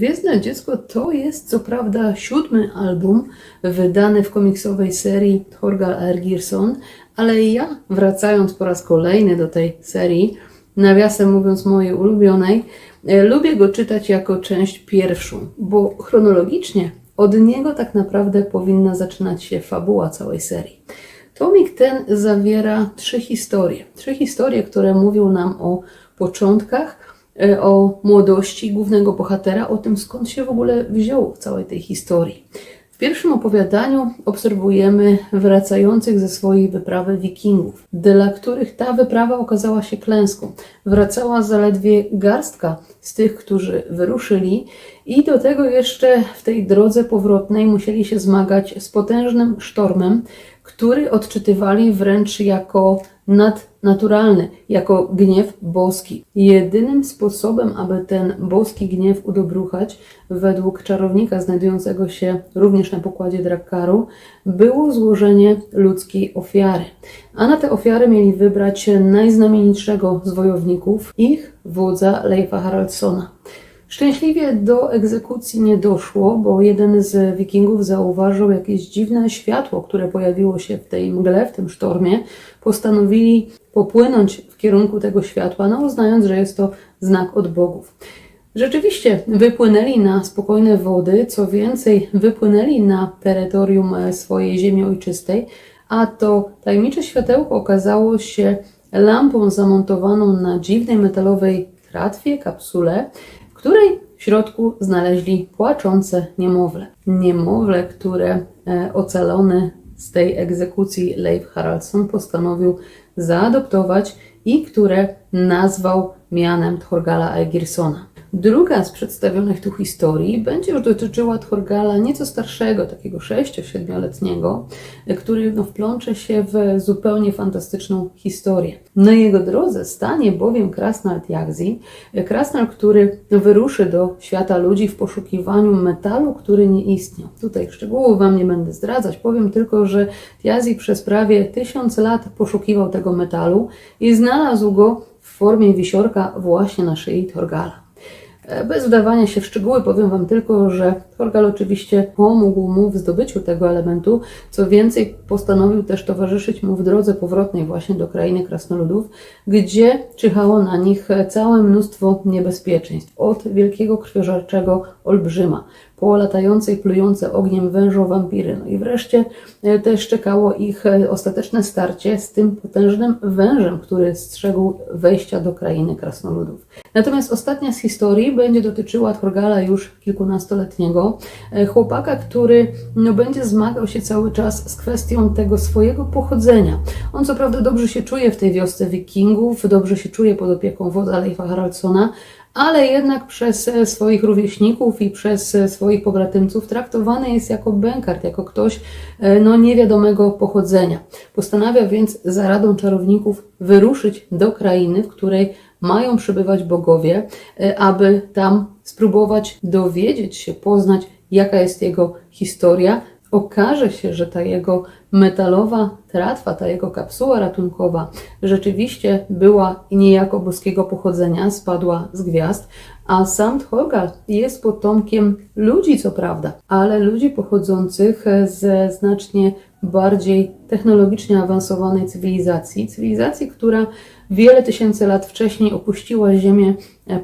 Gwiezdne Dziecko to jest co prawda siódmy album wydany w komiksowej serii Thorgal Ergirson, ale ja wracając po raz kolejny do tej serii, nawiasem mówiąc mojej ulubionej, e, lubię go czytać jako część pierwszą, bo chronologicznie od niego tak naprawdę powinna zaczynać się fabuła całej serii. Tomik ten zawiera trzy historie. Trzy historie, które mówią nam o początkach, o młodości głównego bohatera, o tym skąd się w ogóle wziął w całej tej historii. W pierwszym opowiadaniu obserwujemy wracających ze swojej wyprawy wikingów, dla których ta wyprawa okazała się klęską. Wracała zaledwie garstka z tych, którzy wyruszyli i do tego jeszcze w tej drodze powrotnej musieli się zmagać z potężnym sztormem, który odczytywali wręcz jako nadnaturalny, jako gniew boski. Jedynym sposobem, aby ten boski gniew udobruchać, według czarownika znajdującego się również na pokładzie Drakkaru, było złożenie ludzkiej ofiary. A na te ofiary mieli wybrać najznamienitszego z wojowników, ich wodza Leifa Haraldsona. Szczęśliwie do egzekucji nie doszło, bo jeden z wikingów zauważył jakieś dziwne światło, które pojawiło się w tej mgle, w tym sztormie. Postanowili popłynąć w kierunku tego światła, no uznając, że jest to znak od bogów. Rzeczywiście wypłynęli na spokojne wody, co więcej, wypłynęli na terytorium swojej ziemi ojczystej, a to tajemnicze światełko okazało się lampą zamontowaną na dziwnej metalowej tratwie, kapsule, której w środku znaleźli płaczące niemowlę. Niemowlę, które e, ocalony z tej egzekucji Leif Haraldsson postanowił zaadoptować i które nazwał mianem Thorgala Aegirsona. Druga z przedstawionych tu historii będzie już dotyczyła Thorgala nieco starszego, takiego 6-7-letniego, który no, wplącze się w zupełnie fantastyczną historię. Na jego drodze stanie bowiem Krasnal Jagzi, Krasnal, który wyruszy do świata ludzi w poszukiwaniu metalu, który nie istniał. Tutaj szczegółów Wam nie będę zdradzać, powiem tylko, że Tiazi przez prawie tysiąc lat poszukiwał tego metalu i znalazł go w formie wisiorka właśnie na szyi Thorgala. E, bez wdawania się w szczegóły powiem Wam tylko, że Thorgal oczywiście pomógł mu w zdobyciu tego elementu, co więcej postanowił też towarzyszyć mu w drodze powrotnej właśnie do krainy krasnoludów, gdzie czyhało na nich całe mnóstwo niebezpieczeństw, od wielkiego krwiożerczego olbrzyma, po latającej, plujące ogniem wężo wampiry. No i wreszcie e, też czekało ich e, ostateczne starcie z tym potężnym wężem, który strzegł wejścia do krainy krasnoludów. Natomiast ostatnia z historii będzie dotyczyła Thorgala już kilkunastoletniego, e, chłopaka, który no, będzie zmagał się cały czas z kwestią tego swojego pochodzenia. On co prawda dobrze się czuje w tej wiosce wikingów, dobrze się czuje pod opieką wodza Leifa Haraldsona, ale jednak przez e, swoich rówieśników i przez e, swoich pobratymców traktowany jest jako bękart, jako ktoś e, no, niewiadomego pochodzenia. Postanawia więc za radą czarowników wyruszyć do krainy, w której mają przebywać bogowie, aby tam spróbować dowiedzieć się, poznać, jaka jest jego historia, okaże się, że ta jego metalowa tratwa, ta jego kapsuła ratunkowa rzeczywiście była niejako boskiego pochodzenia, spadła z gwiazd, a sam Thorgal jest potomkiem ludzi, co prawda, ale ludzi pochodzących ze znacznie bardziej technologicznie awansowanej cywilizacji, cywilizacji, która wiele tysięcy lat wcześniej opuściła Ziemię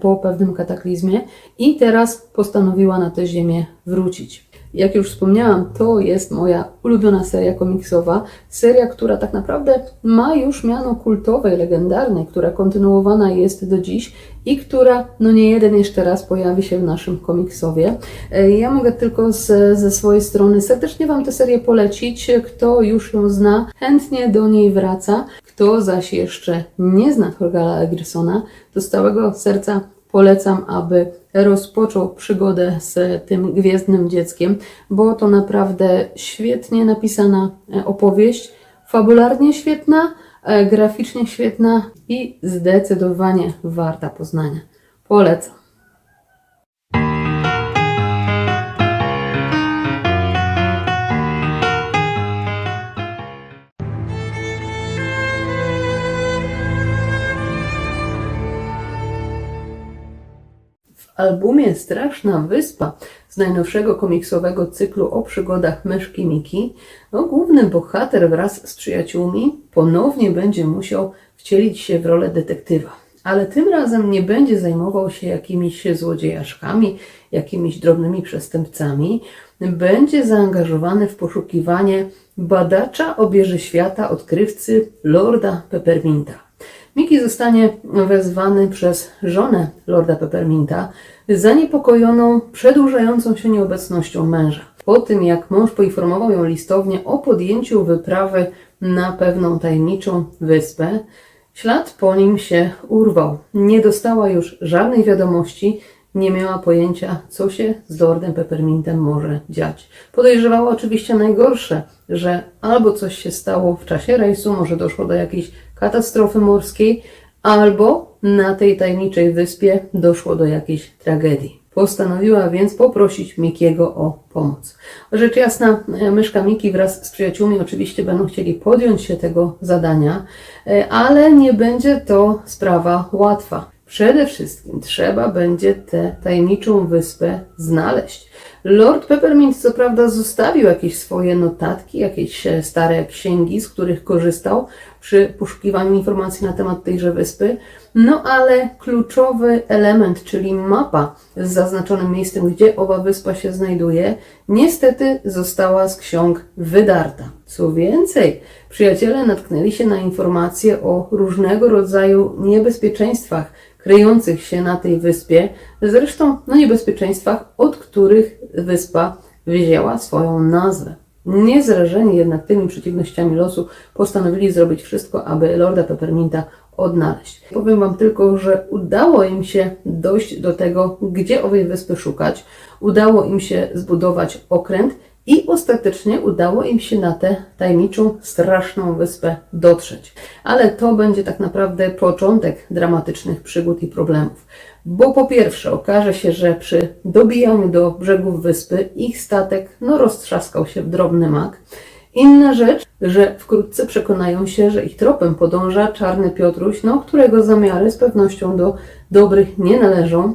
po pewnym kataklizmie i teraz postanowiła na tę Ziemię wrócić. Jak już wspomniałam, to jest moja ulubiona seria komiksowa. Seria, która tak naprawdę ma już miano kultowej, legendarnej, która kontynuowana jest do dziś i która, no nie jeden jeszcze raz pojawi się w naszym komiksowie. E, ja mogę tylko z, ze swojej strony serdecznie Wam tę serię polecić. Kto już ją zna, chętnie do niej wraca. Kto zaś jeszcze nie zna Thorgala Eggersona, to z całego serca polecam, aby rozpoczął przygodę z tym gwiezdnym dzieckiem, bo to naprawdę świetnie napisana e, opowieść, fabularnie świetna, e, graficznie świetna i zdecydowanie warta poznania. Polecam. Albumie Straszna Wyspa z najnowszego komiksowego cyklu o przygodach myszki Miki, no, główny bohater wraz z przyjaciółmi ponownie będzie musiał wcielić się w rolę detektywa. Ale tym razem nie będzie zajmował się jakimiś złodziejaszkami, jakimiś drobnymi przestępcami. Będzie zaangażowany w poszukiwanie badacza obieży świata, odkrywcy Lorda Pepperminta. Miki zostanie wezwany przez żonę Lorda Pepperminta, zaniepokojoną przedłużającą się nieobecnością męża. Po tym, jak mąż poinformował ją listownie o podjęciu wyprawy na pewną tajemniczą wyspę, ślad po nim się urwał. Nie dostała już żadnej wiadomości, nie miała pojęcia, co się z Lordem Peppermintem może dziać. Podejrzewała oczywiście najgorsze, że albo coś się stało w czasie rejsu, może doszło do jakiejś katastrofy morskiej, albo na tej tajemniczej wyspie doszło do jakiejś tragedii. Postanowiła więc poprosić Mikiego o pomoc. Rzecz jasna, e, myszka Miki wraz z przyjaciółmi oczywiście będą chcieli podjąć się tego zadania, e, ale nie będzie to sprawa łatwa. Przede wszystkim trzeba będzie tę tajemniczą wyspę znaleźć. Lord Peppermint co prawda zostawił jakieś swoje notatki, jakieś e, stare księgi, z których korzystał przy poszukiwaniu informacji na temat tejże wyspy, no ale kluczowy element, czyli mapa z zaznaczonym miejscem, gdzie owa wyspa się znajduje, niestety została z ksiąg wydarta. Co więcej, przyjaciele natknęli się na informacje o różnego rodzaju niebezpieczeństwach, kryjących się na tej wyspie, zresztą no niebezpieczeństwach, od których wyspa wzięła swoją nazwę. Niezrażeni jednak tymi przeciwnościami losu postanowili zrobić wszystko, aby Lorda Pepperminta odnaleźć. Powiem Wam tylko, że udało im się dojść do tego, gdzie owej wyspy szukać. Udało im się zbudować okręt i ostatecznie udało im się na tę tajemniczą, straszną wyspę dotrzeć. Ale to będzie tak naprawdę początek dramatycznych przygód i problemów. Bo po pierwsze okaże się, że przy dobijaniu do brzegów wyspy ich statek no, roztrzaskał się w drobny mak. Inna rzecz, że wkrótce przekonają się, że ich tropem podąża czarny Piotruś, no, którego zamiary z pewnością do dobrych nie należą.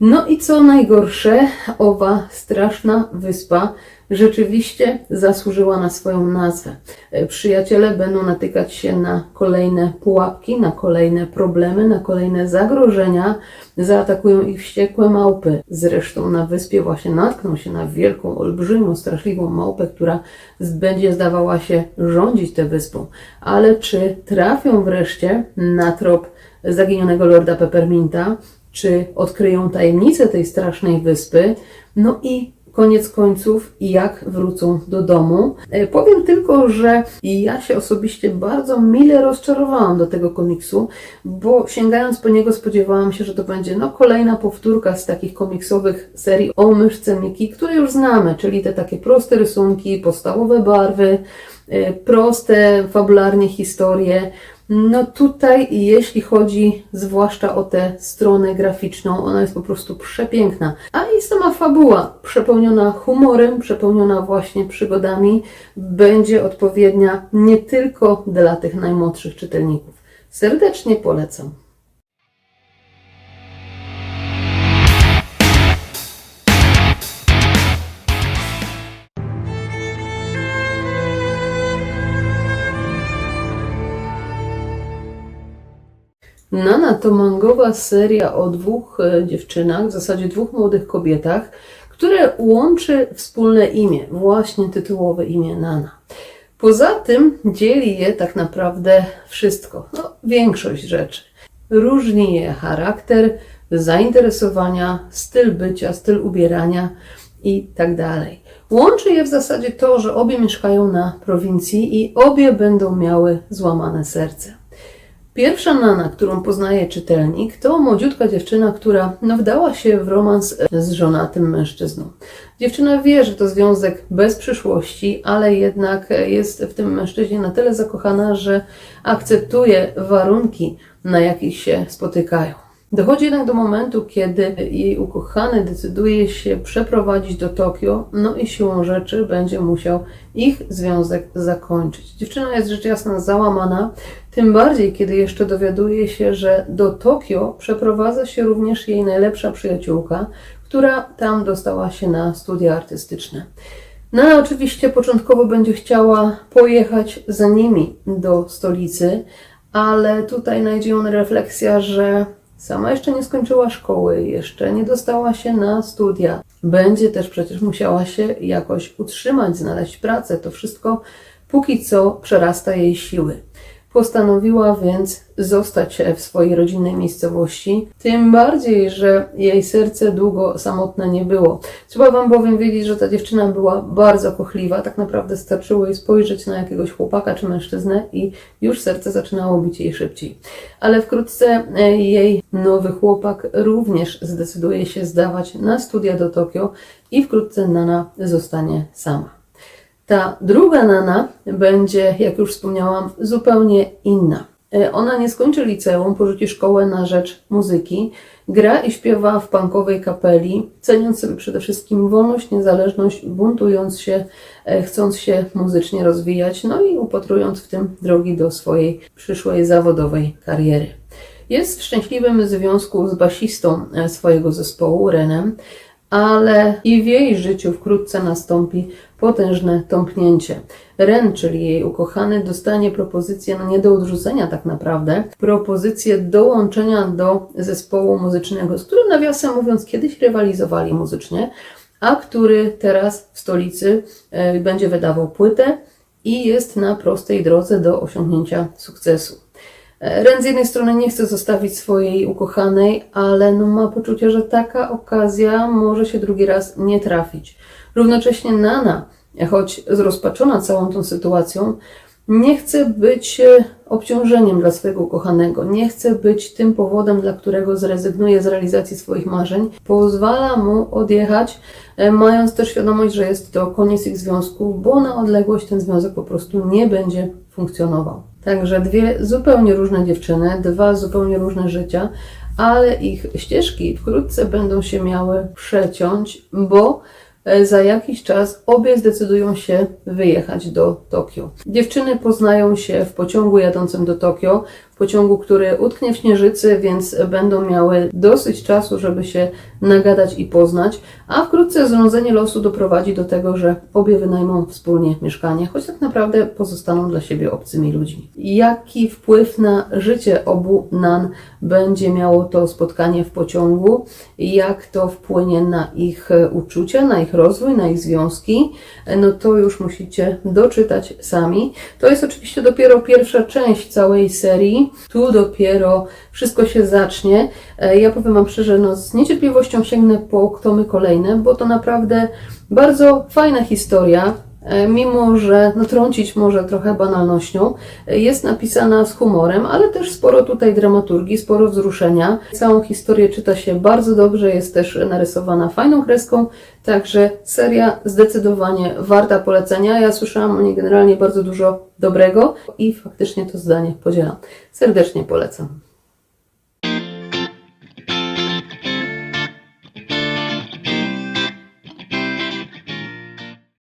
No i co najgorsze, owa straszna wyspa rzeczywiście zasłużyła na swoją nazwę. E, Przyjaciele będą natykać się na kolejne pułapki, na kolejne problemy, na kolejne zagrożenia. Zaatakują ich wściekłe małpy. Zresztą na wyspie właśnie natkną się na wielką, olbrzymią, straszliwą małpę, która będzie zdawała się rządzić tę wyspą. Ale czy trafią wreszcie na trop zaginionego Lorda Pepperminta? Czy odkryją tajemnicę tej strasznej wyspy? No i koniec końców i jak wrócą do domu. E, Powiem tylko, że ja się osobiście bardzo mile rozczarowałam do tego komiksu, bo sięgając po niego spodziewałam się, że to będzie no, kolejna powtórka z takich komiksowych serii o myszce Miki, które już znamy, czyli te takie proste rysunki, podstawowe barwy, e, proste fabularnie historie. No tutaj, jeśli chodzi zwłaszcza o tę stronę graficzną, ona jest po prostu przepiękna. A i sama fabuła, przepełniona humorem, przepełniona właśnie przygodami, będzie odpowiednia nie tylko dla tych najmłodszych czytelników. Serdecznie polecam. Nana to mangowa seria o dwóch e, dziewczynach, w zasadzie dwóch młodych kobietach, które łączy wspólne imię, właśnie tytułowe imię Nana. Poza tym dzieli je tak naprawdę wszystko, no, większość rzeczy. Różni je charakter, zainteresowania, styl bycia, styl ubierania i tak dalej. Łączy je w zasadzie to, że obie mieszkają na prowincji i obie będą miały złamane serce. Pierwsza Nana, którą poznaje czytelnik, to młodziutka dziewczyna, która no, wdała się w romans z żonatym mężczyzną. Dziewczyna wie, że to związek bez przyszłości, ale jednak jest w tym mężczyźnie na tyle zakochana, że akceptuje warunki, na jakich się spotykają. Dochodzi jednak do momentu, kiedy jej ukochany decyduje się przeprowadzić do Tokio, no i siłą rzeczy będzie musiał ich związek zakończyć. Dziewczyna jest rzecz jasna załamana, tym bardziej kiedy jeszcze dowiaduje się, że do Tokio przeprowadza się również jej najlepsza przyjaciółka, która tam dostała się na studia artystyczne. No ale oczywiście początkowo będzie chciała pojechać za nimi do stolicy, ale tutaj najdzie ją refleksja, że sama jeszcze nie skończyła szkoły, jeszcze nie dostała się na studia. Będzie też przecież musiała się jakoś utrzymać, znaleźć pracę. To wszystko póki co przerasta jej siły. Postanowiła więc zostać w swojej rodzinnej miejscowości, tym bardziej, że jej serce długo samotne nie było. Trzeba Wam bowiem wiedzieć, że ta dziewczyna była bardzo kochliwa, tak naprawdę starczyło jej spojrzeć na jakiegoś chłopaka czy mężczyznę i już serce zaczynało bić jej szybciej. Ale wkrótce e, jej nowy chłopak również zdecyduje się zdawać na studia do Tokio i wkrótce Nana zostanie sama. Ta druga Nana będzie, jak już wspomniałam, zupełnie inna. E, Ona nie skończy liceum, porzuci szkołę na rzecz muzyki, gra i śpiewa w punkowej kapeli, ceniąc sobie przede wszystkim wolność, niezależność, buntując się, e, chcąc się muzycznie rozwijać, no i upatrując w tym drogi do swojej przyszłej zawodowej kariery. Jest w szczęśliwym związku z basistą e, swojego zespołu, Renem, ale i w jej życiu wkrótce nastąpi potężne tąpnięcie. Ren, czyli jej ukochany, dostanie propozycję, no nie do odrzucenia tak naprawdę, propozycję dołączenia do zespołu muzycznego, z którym nawiasem mówiąc kiedyś rywalizowali muzycznie, a który teraz w stolicy e, będzie wydawał płytę i jest na prostej drodze do osiągnięcia sukcesu. E, Ren z jednej strony nie chce zostawić swojej ukochanej, ale no ma poczucie, że taka okazja może się drugi raz nie trafić. Równocześnie Nana, choć zrozpaczona całą tą sytuacją, nie chce być e, obciążeniem dla swojego ukochanego, nie chce być tym powodem, dla którego zrezygnuje z realizacji swoich marzeń. Pozwala mu odjechać, e, mając też świadomość, że jest to koniec ich związku, bo na odległość ten związek po prostu nie będzie funkcjonował. Także dwie zupełnie różne dziewczyny, dwa zupełnie różne życia, ale ich ścieżki wkrótce będą się miały przeciąć, bo za jakiś czas obie zdecydują się wyjechać do Tokio. Dziewczyny poznają się w pociągu jadącym do Tokio, w pociągu, który utknie w Śnieżycy, więc będą miały dosyć czasu, żeby się nagadać i poznać, a wkrótce zrządzenie losu doprowadzi do tego, że obie wynajmą wspólnie mieszkanie, choć tak naprawdę pozostaną dla siebie obcymi ludźmi. Jaki wpływ na życie obu Nan będzie miało to spotkanie w pociągu, jak to wpłynie na ich e, uczucia, na ich rozwój, na ich związki, e, no to już musicie doczytać sami. To jest oczywiście dopiero pierwsza część całej serii. Tu dopiero wszystko się zacznie. E, Ja powiem Wam szczerze, no z niecierpliwością sięgnę po tomy kolejne, bo to naprawdę bardzo fajna historia. E, Mimo, że no, trącić może trochę banalnością, e, jest napisana z humorem, ale też sporo tutaj dramaturgii, sporo wzruszenia. Całą historię czyta się bardzo dobrze, jest też narysowana fajną kreską, także seria zdecydowanie warta polecenia. Ja słyszałam o niej generalnie bardzo dużo dobrego i faktycznie to zdanie podzielam. Serdecznie polecam.